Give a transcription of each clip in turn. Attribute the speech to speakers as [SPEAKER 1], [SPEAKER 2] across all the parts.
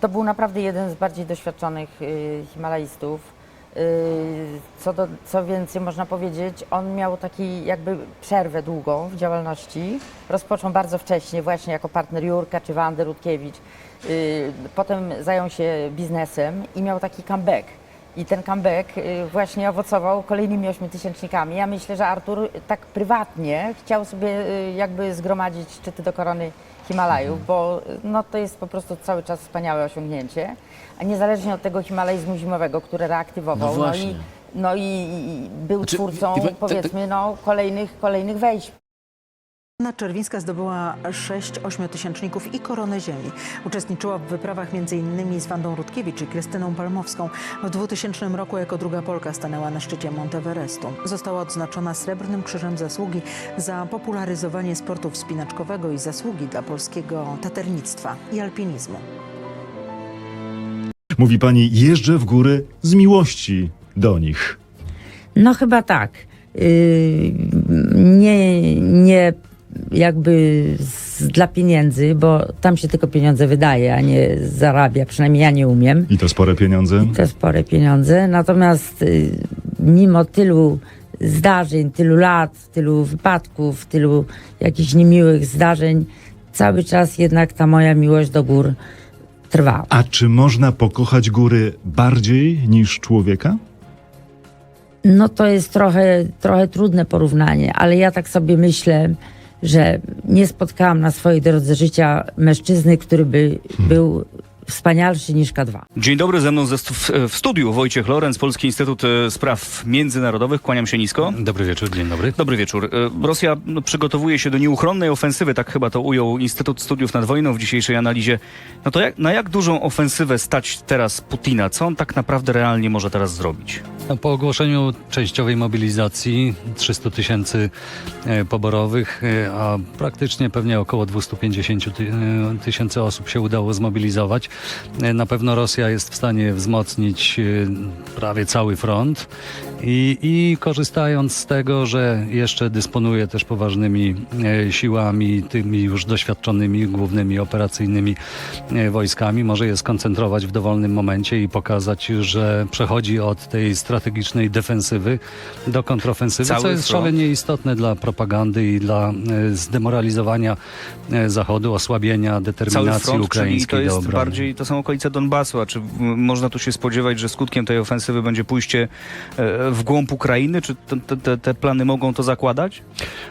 [SPEAKER 1] to był naprawdę jeden z bardziej doświadczonych y, Himalajstów. Y, co, do, co więcej można powiedzieć, on miał taki jakby przerwę długą w działalności. Rozpoczął bardzo wcześnie właśnie jako partner Jurka czy Wandy Rutkiewicz. Y, potem zajął się biznesem i miał taki comeback. I ten comeback właśnie owocował kolejnymi ośmiotysięcznikami. Ja myślę, że Artur tak prywatnie chciał sobie jakby zgromadzić szczyty do korony Himalajów, bo no, to jest po prostu cały czas wspaniałe osiągnięcie. A niezależnie od tego himalaizmu zimowego, który reaktywował,
[SPEAKER 2] No
[SPEAKER 1] no, i, no i, i był
[SPEAKER 2] Znaczy,
[SPEAKER 1] twórcą
[SPEAKER 2] wie pan, te- te-
[SPEAKER 1] powiedzmy no, kolejnych, kolejnych wejść.
[SPEAKER 3] Anna Czerwińska zdobyła sześć ośmiotysięczników i koronę ziemi. Uczestniczyła w wyprawach m.in. z Wandą Rutkiewicz i Krystyną Palmowską. W 2000 roku jako druga Polka stanęła na szczycie Monteverestu. Została odznaczona Srebrnym Krzyżem Zasługi za popularyzowanie sportu wspinaczkowego i zasługi dla polskiego taternictwa i alpinizmu.
[SPEAKER 4] Mówi pani, jeżdżę w góry z miłości do nich.
[SPEAKER 5] No chyba tak. Yy, nie, nie jakby z, dla pieniędzy, bo tam się tylko pieniądze wydaje, a nie zarabia. Przynajmniej ja nie umiem.
[SPEAKER 4] I to spore pieniądze.
[SPEAKER 5] To spore pieniądze. Natomiast y, mimo tylu zdarzeń, tylu lat, tylu wypadków, tylu jakichś niemiłych zdarzeń, cały czas jednak ta moja miłość do gór trwa.
[SPEAKER 4] A czy można pokochać góry bardziej niż człowieka?
[SPEAKER 5] No to jest trochę, trochę trudne porównanie, ale ja tak sobie myślę, że nie spotkałam na swojej drodze życia mężczyzny, który by był wspanialszy niż K2.
[SPEAKER 6] Dzień dobry, ze mną ze stu, w, studiu Wojciech Lorenz, Polski Instytut e, Spraw Międzynarodowych. Kłaniam się nisko.
[SPEAKER 2] Dobry wieczór, dzień dobry.
[SPEAKER 6] Dobry wieczór. E, Rosja no, przygotowuje się do nieuchronnej ofensywy, tak chyba to ujął Instytut Studiów nad Wojną w dzisiejszej analizie. No to jak, na jak dużą ofensywę stać teraz Putina? Co on tak naprawdę realnie może teraz zrobić?
[SPEAKER 2] No, Po ogłoszeniu częściowej mobilizacji 300 tysięcy e, poborowych, a praktycznie pewnie około 250 ty- e, tysięcy osób się udało zmobilizować, na pewno Rosja jest w stanie wzmocnić e, prawie cały front i, i korzystając z tego, że jeszcze dysponuje też poważnymi e, siłami, tymi już doświadczonymi, głównymi operacyjnymi e, wojskami, może je skoncentrować w dowolnym momencie i pokazać, że przechodzi od tej strategicznej defensywy do kontrofensywy,
[SPEAKER 6] Cały
[SPEAKER 2] co jest
[SPEAKER 6] front.
[SPEAKER 2] szalenie istotne dla propagandy i dla e, zdemoralizowania Zachodu, osłabienia
[SPEAKER 6] Cały
[SPEAKER 2] determinacji
[SPEAKER 6] front, czyli to
[SPEAKER 2] ukraińskiej do
[SPEAKER 6] jest
[SPEAKER 2] obrony.
[SPEAKER 6] bardziej, to są okolice Donbasu, a czy można tu się spodziewać, że skutkiem tej ofensywy będzie pójście w głąb Ukrainy? Czy te, te- te, plany mogą to zakładać?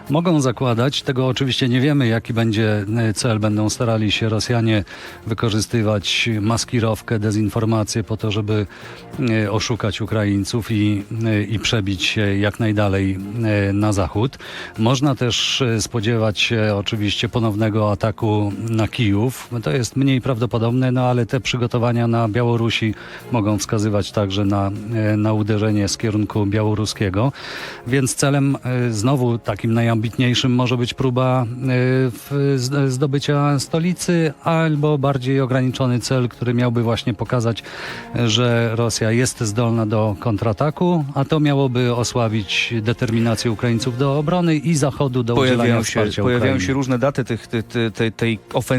[SPEAKER 2] Mogą zakładać, tego oczywiście nie wiemy, jaki będzie e, cel. Będą starali się Rosjanie wykorzystywać maskirowkę, dezinformację po to, żeby e, oszukać Ukraińców i, e, i przebić się jak najdalej na zachód. Można też spodziewać się oczywiście ponownego ataku na Kijów. To jest mniej prawdopodobne, no ale te przygotowania na Białorusi mogą wskazywać także na, na uderzenie z kierunku białoruskiego. Więc celem e, znowu takim najambitniejszym może być próba z- zdobycia stolicy, albo bardziej ograniczony cel, który miałby właśnie pokazać, że Rosja jest zdolna do kontrataku, a to miałoby osłabić determinację Ukraińców do obrony i Zachodu do udzielania
[SPEAKER 6] Pojawiają się,
[SPEAKER 2] wsparcia
[SPEAKER 6] pojawiają
[SPEAKER 2] Ukrainie.
[SPEAKER 6] się różne daty tych, ty, ty, tej, tej ofensywy.